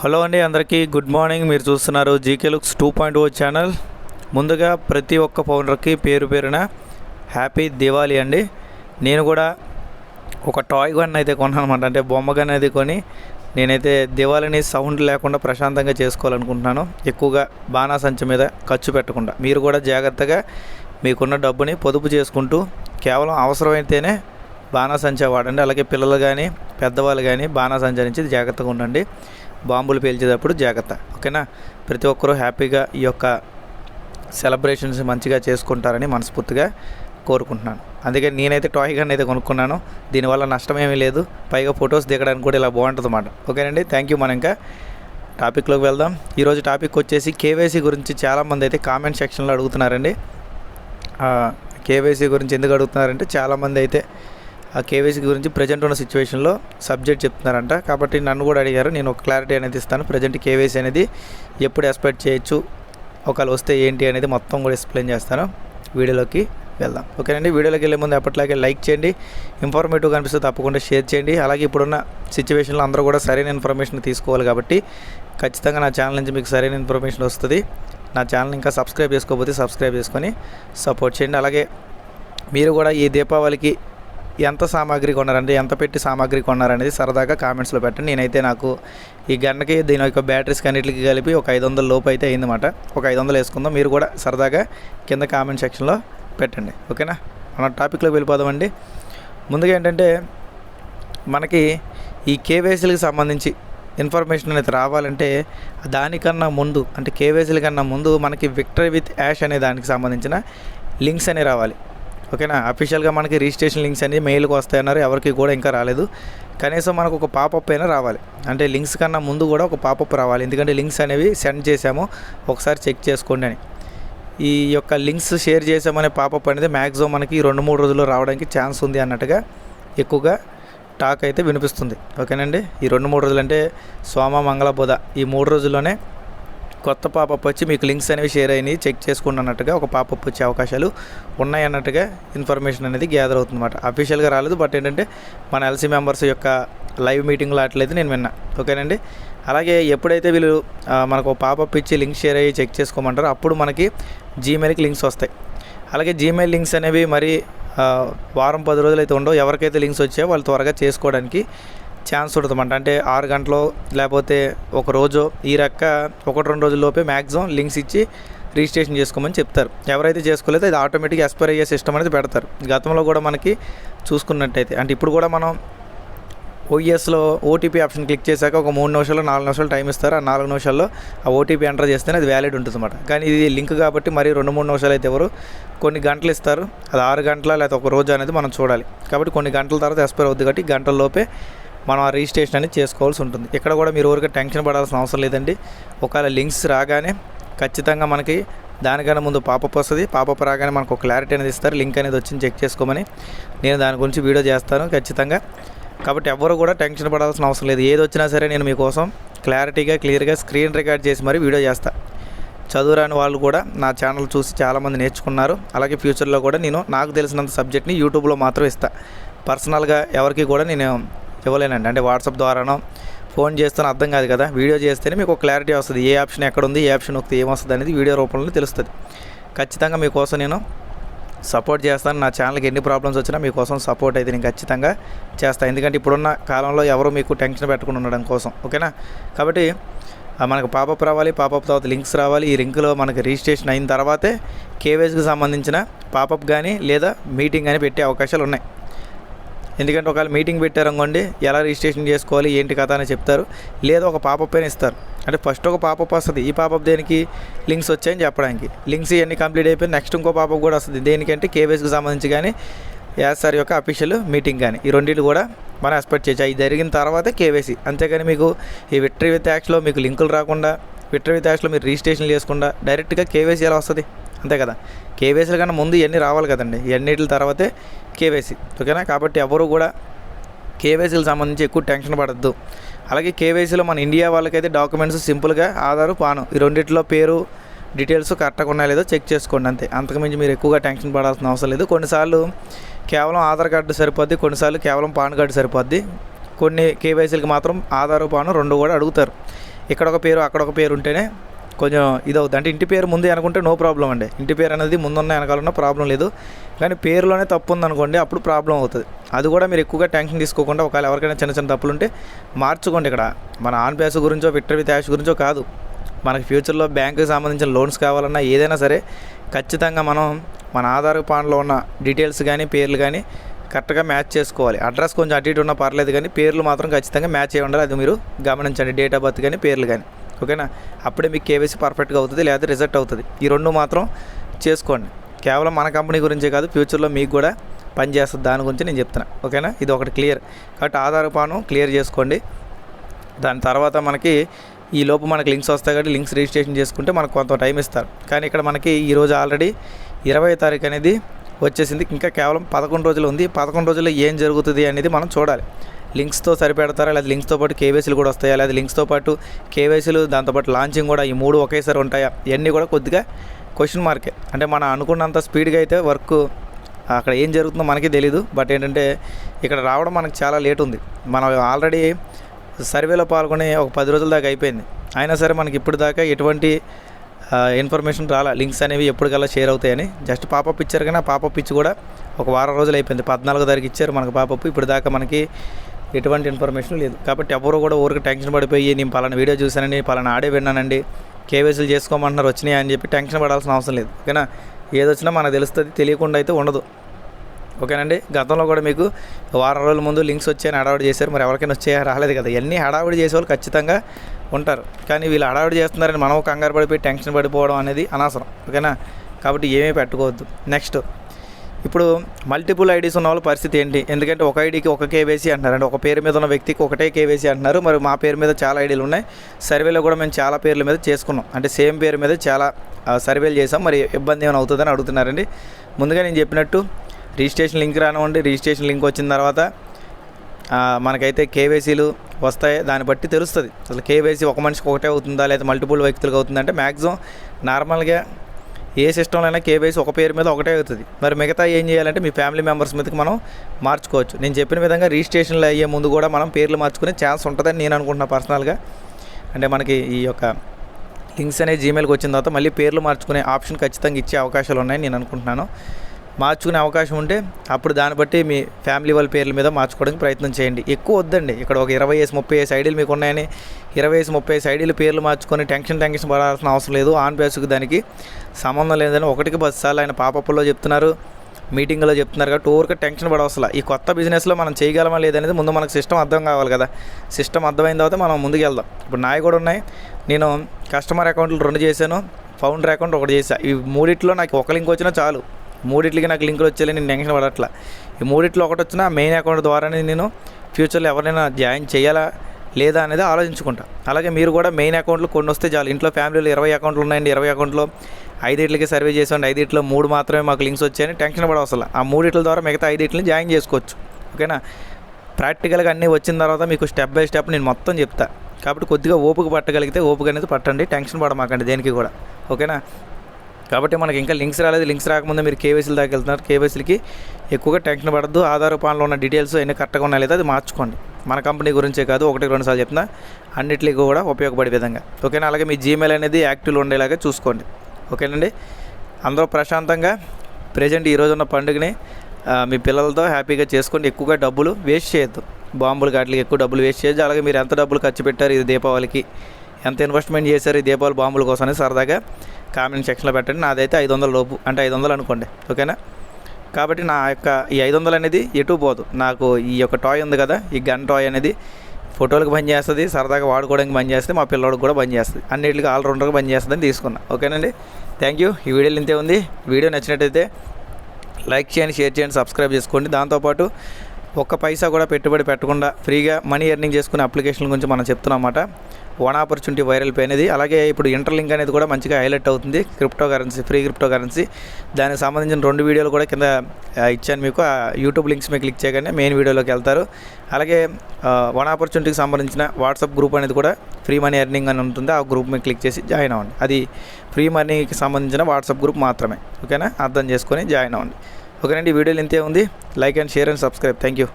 Hello అండి అందరికీ good morning. మీరు చూస్తున్నారు GK looks two point O channel. ముందుగా ప్రతి ఒక్క పౌండర్కి పేరు పేరున హ్యాపీ దివాళీ అండి. నేను కూడా ఒక టాయ్ గన్ అయితే కొన్నాను అనమాట అంటే బొమ్మ గన్ అయితే కొని నేనైతే దివాళిని సౌండ్ లేకుండా ప్రశాంతంగా చేసుకోవాలనుకుంటున్నాను. ఎక్కువగా బాణాసంచి మీద ఖర్చు పెట్టకుండా. మీరు కూడా జాగ్రత్తగా మీకున్న డబ్బుని పొదుపు చేసుకుంటూ కేవలం అవసరమైతేనే బాణాసంచా వాడండి. అలాగే పిల్లలు కానీ పెద్దవాళ్ళు కానీ బాణాసంచా నుంచి జాగ్రత్తగా ఉండండి. బాంబులు పేల్చేటప్పుడు జాగ్రత్త ఓకేనా? ప్రతి ఒక్కరూ హ్యాపీగా ఈ యొక్క సెలబ్రేషన్స్ మంచిగా చేసుకుంటారని మనస్ఫూర్తిగా కోరుకుంటున్నాను. అందుకే నేనైతే టాయ్ గన్ అయితే కొనుక్కున్నాను. దీనివల్ల నష్టం ఏమీ లేదు. పైగా ఫొటోస్ దిగడానికి కూడా ఇలా బాగుంటుంది అన్నమాట ఓకేనండి థ్యాంక్ యూ మనం ఇంకా టాపిక్లోకి వెళ్దాం. ఈరోజు టాపిక్ వచ్చేసి కేవైసీ గురించి చాలామంది అయితే కామెంట్ సెక్షన్లో అడుగుతున్నారండి. కేవైసీ గురించి ఎందుకు అడుగుతున్నారంటే చాలామంది అయితే ఆ కేవైసీ గురించి ప్రజెంట్ ఉన్న సిచ్యువేషన్లో సబ్జెక్ట్ చెప్తున్నారంట. కాబట్టి నన్ను కూడా అడిగారు నేను ఒక క్లారిటీ అనేది ఇస్తాను. ప్రజెంట్ కేవైసీ అనేది ఎప్పుడు ఎక్స్పెక్ట్ చేయొచ్చు ఒకవేళ వస్తే ఏంటి అనేది మొత్తం కూడా ఎక్స్ప్లెయిన్ చేస్తాను. వీడియోలోకి వెళ్దాం. ఓకేనండి? వీడియోలోకి వెళ్ళే ముందు ఎప్పటిలాగే లైక్ చేయండి. ఇన్ఫర్మేటివ్ కనిపిస్తే తప్పకుండా షేర్ చేయండి. అలాగే ఇప్పుడున్న సిచ్యువేషన్లో అందరూ కూడా సరైన ఇన్ఫర్మేషన్ తీసుకోవాలి కాబట్టి ఖచ్చితంగా నా ఛానల్ నుంచి మీకు సరైన ఇన్ఫర్మేషన్ వస్తుంది. నా ఛానల్ ఇంకా సబ్స్క్రైబ్ చేసుకోకపోతే సబ్స్క్రైబ్ చేసుకొని సపోర్ట్ చేయండి. అలాగే మీరు కూడా ఈ దీపావళికి ఎంత సామాగ్రి కొన్నారంటే ఎంత పెట్టి సామాగ్రి కొన్నారనేది సరదాగా కామెంట్స్లో పెట్టండి. నేనైతే నాకు ఈ గన్నకి దీని యొక్క బ్యాటరీస్ అన్నిటికి కలిపి ఒక ఐదు వందల లోపు అయితే అయిందన్నమాట. ఒక ఐదు వందలు వేసుకుందాం. మీరు కూడా సరదాగా కింద కామెంట్ సెక్షన్లో పెట్టండి. ఓకేనా? మన టాపిక్లోకి వెళ్ళిపోదామండి ముందుగా ఏంటంటే మనకి ఈ కేవైసీలకు సంబంధించి ఇన్ఫర్మేషన్ అనేది రావాలంటే దానికన్నా ముందు అంటే కేవైసీల కన్నా ముందు మనకి విక్టరీ విత్ యాష్ అనే దానికి సంబంధించిన లింక్స్ అనేవి రావాలి. ఓకేనా? అఫీషియల్గా మనకి రిజిస్ట్రేషన్ లింక్స్ అనేవి మెయిల్కి వస్తాయన్నారు. ఎవరికి కూడా ఇంకా రాలేదు. కనీసం మనకు ఒక పాపప్ అయినా రావాలి. అంటే లింక్స్ కన్నా ముందు కూడా ఒక పాపప్ రావాలి. ఎందుకంటే లింక్స్ అనేవి సెండ్ చేసాము ఒకసారి చెక్ చేసుకోండి అని. ఈ యొక్క లింక్స్ షేర్ చేసామనే పాపప్ అనేది మ్యాక్సిమం మనకి ఈ రెండు మూడు రోజుల్లో రావడానికి ఛాన్స్ ఉంది అన్నట్టుగా ఎక్కువగా టాక్ అయితే వినిపిస్తుంది. ఓకేనండి? ఈ రెండు మూడు రోజులు అంటే సోమ మంగళ బుధ ఈ మూడు రోజుల్లోనే కొత్త పాపప్ వచ్చి మీకు లింక్స్ అనేవి షేర్ అయినాయి. చెక్ చేసుకోండి అన్నట్టుగా ఒక పాపప్ వచ్చే అవకాశాలు ఉన్నాయి అన్నట్టుగా ఇన్ఫర్మేషన్ అనేది గ్యాదర్ అవుతుందన్నమాట. అఫీషియల్గా రాలేదు బట్ ఏంటంటే మన ఎల్సీ మెంబర్స్ యొక్క లైవ్ మీటింగ్లో అట్లయితే నేను విన్నా. ఓకేనండి? అలాగే ఎప్పుడైతే వీళ్ళు మనకు ఒక పాపప్ ఇచ్చి లింక్ షేర్ అయ్యి చెక్ చేసుకోమంటారో అప్పుడు మనకి జీమెయిల్కి లింక్స్ వస్తాయి. అలాగే జీమెయిల్ లింక్స్ అనేవి మరి వారం పది రోజులు అయితే ఉండవు. ఎవరికైతే లింక్స్ వచ్చాయో వాళ్ళు త్వరగా చేసుకోవడానికి ఛాన్స్ ఉంటుందన్నమాట. అంటే ఆరు గంటలో లేకపోతే ఒక రోజు ఈ రక్క ఒకటి రెండు రోజుల్లోపే మ్యాక్సిమం లింక్స్ ఇచ్చి రిజిస్ట్రేషన్ చేసుకోమని చెప్తారు. ఎవరైతే చేసుకోలేదో అది ఆటోమేటిక్గా ఎక్స్పైర్ అయ్యే సిస్టమ్ అనేది పెడతారు. గతంలో కూడా మనకి చూసుకున్నట్టయితే అంటే ఇప్పుడు కూడా మనం ఓఈఎస్లో ఓటీపీ ఆప్షన్ క్లిక్ చేశాక ఒక మూడు నిమిషాలు నాలుగు నిమిషాలు టైం ఇస్తారు. ఆ నాలుగు నిమిషాల్లో ఆ ఓటీపీ ఎంటర్ చేస్తేనే అది వ్యాలిడ్ ఉంటుంది అనమాట కానీ ఇది లింక్ కాబట్టి మరి రెండు మూడు నిమిషాలు అయితే ఎవరు కొన్ని గంటలు ఇస్తారు. అది ఆరు గంటల లేకపోతే ఒక రోజు అనేది మనం చూడాలి. కాబట్టి కొన్ని గంటల తర్వాత ఎక్స్పైర్ అవుద్ది కాబట్టి గంటల లోపే మనం ఆ రిజిస్ట్రేషన్ అనేది చేసుకోవాల్సి ఉంటుంది. ఇక్కడ కూడా మీరు ఊరికే టెన్షన్ పడాల్సిన అవసరం లేదండి. ఒకవేళ లింక్స్ రాగానే ఖచ్చితంగా మనకి దానికన్నా ముందు పాపప్ వస్తుంది. పాపప్ రాగానే మనకు ఒక క్లారిటీ అనేది ఇస్తారు. లింక్ అనేది వచ్చింది చెక్ చేసుకోమని నేను దాని గురించి వీడియో చేస్తాను ఖచ్చితంగా. కాబట్టి ఎవరు కూడా టెన్షన్ పడాల్సిన అవసరం లేదు. ఏది వచ్చినా సరే నేను మీకోసం క్లారిటీగా క్లియర్గా స్క్రీన్ రికార్డ్ చేసి మరీ వీడియో చేస్తా. చదువురాని వాళ్ళు కూడా నా ఛానల్ చూసి చాలామంది నేర్చుకున్నారు. అలాగే ఫ్యూచర్లో కూడా నేను నాకు తెలిసినంత సబ్జెక్ట్ని యూట్యూబ్లో మాత్రం ఇస్తా. పర్సనల్గా ఎవరికి కూడా నేను ఇవ్వలేనండి. అంటే వాట్సాప్ ద్వారానో ఫోన్ చేస్తాను అర్థం కాదు కదా. వీడియో చేస్తేనే మీకు క్లారిటీ వస్తుంది. ఏ ఆప్షన్ ఎక్కడ ఉంది ఏ ఆప్షన్ నొక్కితే ఏమొస్తుంది అనేది వీడియో రూపంలో తెలుస్తుంది. ఖచ్చితంగా మీకోసం నేను సపోర్ట్ చేస్తాను. నా ఛానల్కి ఎన్ని ప్రాబ్లమ్స్ వచ్చినా మీకోసం సపోర్ట్ అయితే నేను ఖచ్చితంగా చేస్తాను ఎందుకంటే ఇప్పుడున్న కాలంలో ఎవరు మీకు టెన్షన్ పెట్టకుండా ఉండడం కోసం. ఓకేనా? కాబట్టి మనకు పాపప్ రావాలి పాపప్ తర్వాత లింక్స్ రావాలి. ఈ లింక్లో మనకి రిజిస్ట్రేషన్ అయిన తర్వాతే కేవైసీకి సంబంధించిన పాపప్ కానీ లేదా మీటింగ్ కానీ పెట్టే అవకాశాలు ఉన్నాయి ఎందుకంటే ఒకవేళ మీటింగ్ పెట్టారనుకోండి ఎలా రిజిస్ట్రేషన్ చేసుకోవాలి ఏంటి కథ అని చెప్తారు. లేదా ఒక పాపప్ అయినా ఇస్తారు. అంటే ఫస్ట్ ఒక పాపప్ వస్తుంది. ఈ పాపప్ దేనికి? లింక్స్ వచ్చాయని చెప్పడానికి. లింక్స్ ఇవన్నీ కంప్లీట్ అయిపోయి నెక్స్ట్ ఇంకో పాపప్ కూడా వస్తుంది. దేనికంటే కేవైసీకి సంబంధించి కానీ యాజ్ సార్ యొక్క అఫీషియల్ మీటింగ్ కానీ ఈ రెండింటి కూడా మనం ఎక్స్పెక్ట్ చేయొచ్చు. అవి జరిగిన తర్వాతే కేవైసీ. అంతేగాని మీకు ఈ విక్టరీ విత్ యాక్స్లో మీకు లింకులు రాకుండా విక్టరీ విత్ యాక్స్లో మీరు రిజిస్ట్రేషన్ చేసుకుండా డైరెక్ట్గా కేవైసీ ఎలా వస్తుంది? అంతే కదా. కేవైసీల కన్నా ముందు ఇవన్నీ రావాలి కదండి. ఇవన్నిటి తర్వాతే కేవైసీ ఓకేనా? కాబట్టి ఎవరు కూడా కేవైసీలకు సంబంధించి ఎక్కువ టెన్షన్ పడద్దు. అలాగే కేవైసీలో మన ఇండియా వాళ్ళకైతే డాక్యుమెంట్స్ సింపుల్గా ఆధారు పాను ఈ రెండిట్లో పేరు డీటెయిల్స్ కరెక్ట్గా ఉన్నాయో లేదో చెక్ చేసుకోండి అంతే. అంతకుమించి మీరు ఎక్కువగా టెన్షన్ పడాల్సిన అవసరం లేదు. కొన్నిసార్లు కేవలం ఆధార్ కార్డు సరిపోద్ది కొన్నిసార్లు కేవలం పాన్ కార్డు సరిపోద్ది. కొన్ని కేవైసీలకు మాత్రం ఆధార్ పాను రెండు కూడా అడుగుతారు. ఇక్కడ ఒక పేరు అక్కడ ఒక పేరు ఉంటేనే కొంచెం ఇది అవుతుంది అంటే ఇంటి పేరు ముందే అనుకుంటే నో ప్రాబ్లం అండి. ఇంటి పేరు అనేది ముందున్న వెనకాలన్న ప్రాబ్లం లేదు. కానీ పేరులోనే తప్పు ఉందనుకోండి అప్పుడు ప్రాబ్లం అవుతుంది. అది కూడా మీరు ఎక్కువగా టెన్షన్ తీసుకోకుండా ఒకవేళ ఎవరికైనా చిన్న చిన్న తప్పులు ఉంటే మార్చుకోండి ఇక్కడ. మన ఆన్ బ్యాస్ గురించో విక్టర్ విత్ యాష్ గురించో కాదు. మనకి ఫ్యూచర్లో బ్యాంకుకి సంబంధించిన లోన్స్ కావాలన్నా ఏదైనా సరే ఖచ్చితంగా మనం మన ఆధార్ పాన్లో ఉన్న డీటెయిల్స్ కానీ పేర్లు కానీ కరెక్ట్గా మ్యాచ్ చేసుకోవాలి. అడ్రస్ కొంచెం అటు ఇటు ఉన్నా పర్లేదు కానీ పేర్లు మాత్రం ఖచ్చితంగా మ్యాచ్ అయ్యి ఉండాలి. అది మీరు గమనించండి. డేట్ ఆఫ్ బర్త్ కానీ పేర్లు కానీ ఓకేనా? అప్పుడే మీకు కేవైసీ పర్ఫెక్ట్గా అవుతుంది లేదా రిజల్ట్ అవుతుంది. ఈ రెండు మాత్రం చేసుకోండి. కేవలం మన కంపెనీ గురించే కాదు ఫ్యూచర్లో మీకు కూడా పనిచేస్తుంది దాని గురించి నేను చెప్తున్నా. ఓకేనా? ఇది ఒకటి క్లియర్ కాబట్టి ఆధార్ పాను క్లియర్ చేసుకోండి. దాని తర్వాత మనకి ఈ లోపు మనకి లింక్స్ వస్తాయి కాబట్టి లింక్స్ రిజిస్ట్రేషన్ చేసుకుంటే మనకు కొంత టైం ఇస్తారు. కానీ ఇక్కడ మనకి ఈరోజు ఆల్రెడీ ఇరవై తారీఖు అనేది వచ్చేసింది. ఇంకా కేవలం పదకొండు రోజులు ఉంది. పదకొండు రోజుల్లో ఏం జరుగుతుంది అనేది మనం చూడాలి. లింక్స్తో సరిపెడతారా? లేదా లింక్స్తో పాటు కేవైసీలు కూడా వస్తాయా? లేదా లింక్స్తో పాటు కేవైసీలు దాంతోపాటు లాంచింగ్ కూడా ఈ మూడు ఒకేసారి ఉంటాయా? ఇవన్నీ కూడా కొద్దిగా క్వశ్చన్ మార్కే అంటే మనం అనుకున్నంత స్పీడ్గా అయితే వర్క్ అక్కడ ఏం జరుగుతుందో మనకి తెలీదు. బట్ ఏంటంటే ఇక్కడ రావడం మనకు చాలా లేట్ ఉంది. మనం ఆల్రెడీ సర్వేలో పాల్గొని ఒక పది రోజుల దాకా అయిపోయింది. అయినా సరే మనకి ఇప్పుడు దాకా ఎటువంటి ఇన్ఫర్మేషన్ రాలా. లింక్స్ అనేవి ఎప్పటికల్లా షేర్ అవుతాయని. జస్ట్ పాపప్ ఇచ్చారు కానీ ఆ పాపప్ ఇచ్చి కూడా ఒక వారం రోజులు అయిపోయింది. పద్నాలుగో తారీఖు ఇచ్చారు మనకు పాపప్. ఇప్పుడు దాకా మనకి ఎటువంటి ఇన్ఫర్మేషన్ లేదు. కాబట్టి ఎవరు కూడా ఊరికి టెన్షన్ పడిపోయి నేను పలానా వీడియో చూశానండి పలానా ఆడే విన్నానండి కేవైసీలు చేసుకోమంటున్నారు వచ్చినాయి? అని చెప్పి టెన్షన్ పడాల్సిన అవసరం లేదు. ఓకేనా? ఏదొచ్చినా మనకు తెలుస్తుంది తెలియకుండా అయితే ఉండదు. ఓకేనండి? గతంలో కూడా మీకు వారం రోజుల ముందు లింక్స్ వచ్చాయని హడావుడి చేశారు. మరి ఎవరికైనా వచ్చే రాలేదు కదా. ఇవన్నీ హడావుడి చేసేవాళ్ళు ఖచ్చితంగా ఉంటారు. కానీ వీళ్ళు హడావుడి చేస్తున్నారని మనం కంగారు పడిపోయి టెన్షన్ పడిపోవడం అనేది అనవసరం. ఓకేనా? కాబట్టి ఏమీ పెట్టుకోవద్దు. నెక్స్ట్ ఇప్పుడు మల్టిపుల్ ఐడీస్ ఉన్న వాళ్ళ పరిస్థితి ఏంటి? ఎందుకంటే ఒక ఐడికి ఒక కేవైసీ అంటున్నారు. ఒక పేరు మీద ఉన్న వ్యక్తికి ఒకటే కేవైసీ అంటున్నారు. మరి మా పేరు మీద చాలా ఐడీలు ఉన్నాయి. సర్వేలో కూడా మేము చాలా పేర్ల మీద చేసుకున్నాం. అంటే సేమ్ పేరు మీద చాలా సర్వేలు చేసాం మరి ఇబ్బంది ఏమైనా అవుతుందని అడుగుతున్నారండి. ముందుగా నేను చెప్పినట్టు రిజిస్ట్రేషన్ లింక్ రానివ్వండి. రిజిస్ట్రేషన్ లింక్ వచ్చిన తర్వాత మనకైతే కేవైసీలు వస్తాయి. దాన్ని బట్టి తెలుస్తుంది. అసలు కేవైసీ ఒక మనిషికి ఒకటే అవుతుందా? లేదా మల్టిపుల్ వ్యక్తులకు అవుతుందా? అంటే మ్యాక్సిమం నార్మల్గా ఏ సిస్టంలో అయినా కేవైసీ ఒక పేరు మీద ఒకటే అవుతుంది. మరి మిగతా ఏం చేయాలంటే మీ ఫ్యామిలీ మెంబర్స్ మీదకి మనం మార్చుకోవచ్చు. నేను చెప్పిన విధంగా రిజిస్ట్రేషన్లు అయ్యే ముందు కూడా మనం పేర్లు మార్చుకునే ఛాన్స్ ఉంటుందని నేను అనుకుంటున్నా పర్సనల్గా. అంటే మనకి ఈ యొక్క లింక్స్ అనేది జీమెయిల్కి వచ్చిన తర్వాత మళ్ళీ పేర్లు మార్చుకునే ఆప్షన్ ఖచ్చితంగా ఇచ్చే అవకాశాలు ఉన్నాయని నేను అనుకుంటున్నాను. మార్చుకునే అవకాశం ఉంటే అప్పుడు దాన్ని బట్టి మీ ఫ్యామిలీ వాళ్ళ పేర్ల మీద మార్చుకోవడానికి ప్రయత్నం చేయండి. ఎక్కువ వద్దండి. ఇక్కడ ఒక ఇరవై వేసి ముప్పై వేసి ఐడీలు మీకు ఉన్నాయని ఇరవై వేసి ముప్పై వేసి ఐడీలు పేర్లు మార్చుకొని టెన్షన్ టెన్షన్ పడాల్సిన అవసరం లేదు. ఆన్ బేసుకు దానికి సంబంధం లేదని ఒకటికి పది సార్లు ఆయన పాపప్పుల్లో చెప్తున్నారు మీటింగ్లో చెప్తున్నారు కాబట్టి ఊరికే టెన్షన్ పడవసలా. ఈ కొత్త బిజినెస్లో మనం చేయగలమా లేదనేది ముందు మనకు సిస్టమ్ అర్థం కావాలి కదా. సిస్టమ్ అర్థమైన తర్వాత మనం ముందుకు వెళ్దాం. ఇప్పుడు నాయి కూడా ఉన్నాయి. నేను కస్టమర్ అకౌంట్లు రెండు చేశాను ఫౌండర్ అకౌంట్ ఒకటి చేశాను ఈ మూడిట్లో నాకు ఒక లింక్ వచ్చినా చాలు. మూడిట్లకి నాకు లింకులు వచ్చేలా నేను టెన్షన్ పడట్లా. ఈ మూడిట్లో ఒకటి వచ్చినా మెయిన్ అకౌంట్ ద్వారానే నేను ఫ్యూచర్లో ఎవరైనా జాయిన్ చేయాలా లేదా అనేది ఆలోచించుకుంటా. అలాగే మీరు కూడా మెయిన్ అకౌంట్లు కొన్ని వస్తే చాలు. ఇంట్లో ఫ్యామిలీలో ఇరవై అకౌంట్లు ఉన్నాయండి. ఇరవై అకౌంట్లో ఐదింటికి సర్వే చేసాండి ఐదింట్లో మూడు మాత్రమే మాకు లింక్స్ వచ్చాయని టెన్షన్ పడవసలు. ఆ మూడిట్ల ద్వారా మిగతా ఐదింటిని జాయిన్ చేసుకోవచ్చు. ఓకేనా? ప్రాక్టికల్గా అన్నీ వచ్చిన తర్వాత మీకు స్టెప్ బై స్టెప్ నేను మొత్తం చెప్తా. కాబట్టి కొద్దిగా ఓపిక పట్టగలిగితే ఓపిక అనేది పట్టండి. టెన్షన్ పడమాకండి దేనికి కూడా. ఓకేనా? కాబట్టి మనకి ఇంకా లింక్స్ రాలేదు. లింక్స్ రాకముందే మీరు కేవైసీల దాకా వెళ్తున్నారు. కేవైసీలకి ఎక్కువగా టెన్షన్ పడద్దు. ఆధార్ పాన్లో ఉన్న డీటెయిల్స్ అన్నీ కరెక్ట్గా ఉన్నాయి లేదా అది మార్చుకోండి. మన కంపెనీ గురించే కాదు ఒకటి రెండు సార్లు చెప్తున్నా. అన్నిటికీ కూడా ఉపయోగపడే విధంగా. ఓకేనా? అలాగే మీ జీమెయిల్ అనేది యాక్టివ్లో ఉండేలాగా చూసుకోండి. ఓకేనండి? అందరూ ప్రశాంతంగా ప్రజెంట్ ఈరోజు ఉన్న పండుగని మీ పిల్లలతో హ్యాపీగా చేసుకోండి. ఎక్కువగా డబ్బులు వేస్ట్ చేయొద్దు. బాంబులు కాట్లకి ఎక్కువ డబ్బులు వేస్ట్ చేయొద్దు. అలాగే మీరు ఎంత డబ్బులు ఖర్చు పెట్టారు ఇది దీపావళికి? ఎంత ఇన్వెస్ట్మెంట్ చేశారు ఈ దీపావళి బాంబుల కోసం అని సరదాగా కామెంట్ సెక్షన్లో పెట్టండి. నాదైతే ఐదు వందల లోపు అంటే ఐదు వందలు అనుకోండి. ఓకేనా? కాబట్టి నా యొక్క ఈ ఐదు వందలు అనేది ఎటు పోదు. నాకు ఈ యొక్క టాయ్ ఉంది కదా ఈ గన్ టాయ్ అనేది ఫోటోలకు పని చేస్తుంది సరదాగా వాడుకోవడానికి పని చేస్తుంది మా పిల్లోడికి కూడా పని చేస్తుంది. అన్నిటికీ ఆల్రౌండర్గా పని చేస్తుందని తీసుకున్నా. ఓకేనండి? Thank you. ఈ వీడియోలు ఇంతే ఉంది. వీడియో నచ్చినట్టయితే లైక్ చేయండి షేర్ చేయండి సబ్స్క్రైబ్ చేసుకోండి. దాంతోపాటు ఒక్క పైసా కూడా పెట్టుబడి పెట్టకుండా ఫ్రీగా మనీ ఎర్నింగ్ చేసుకునే అప్లికేషన్ గురించి మనం చెప్తున్నాం అన్నమాట. వన్ ఆపర్చునిటీ వైరల్ పే అనేది అలాగే ఇప్పుడు ఇంటర్లింక్ అనేది కూడా మంచిగా హైలైట్ అవుతుంది. Crypto currency free crypto currency దానికి సంబంధించిన రెండు వీడియోలు కూడా కింద ఇచ్చాను మీకు. ఆ యూట్యూబ్ లింక్స్ మీద క్లిక్ చేయగానే మెయిన్ వీడియోలోకి వెళ్తారు. అలాగే వన్ ఆపర్చునిటీకి సంబంధించిన వాట్సాప్ గ్రూప్ అనేది కూడా ఫ్రీ మనీ ఎర్నింగ్ అని ఉంటుంది. ఆ గ్రూప్ మీద క్లిక్ చేసి జాయిన్ అవ్వండి. అది ఫ్రీ మనీకి సంబంధించిన వాట్సాప్ గ్రూప్ మాత్రమే. ఓకేనా అర్థం చేసుకొని జాయిన్ అవ్వండి. ఓకేనండి ఈ వీడియోలు ఇంతే ఉంది? Like and share and subscribe thank you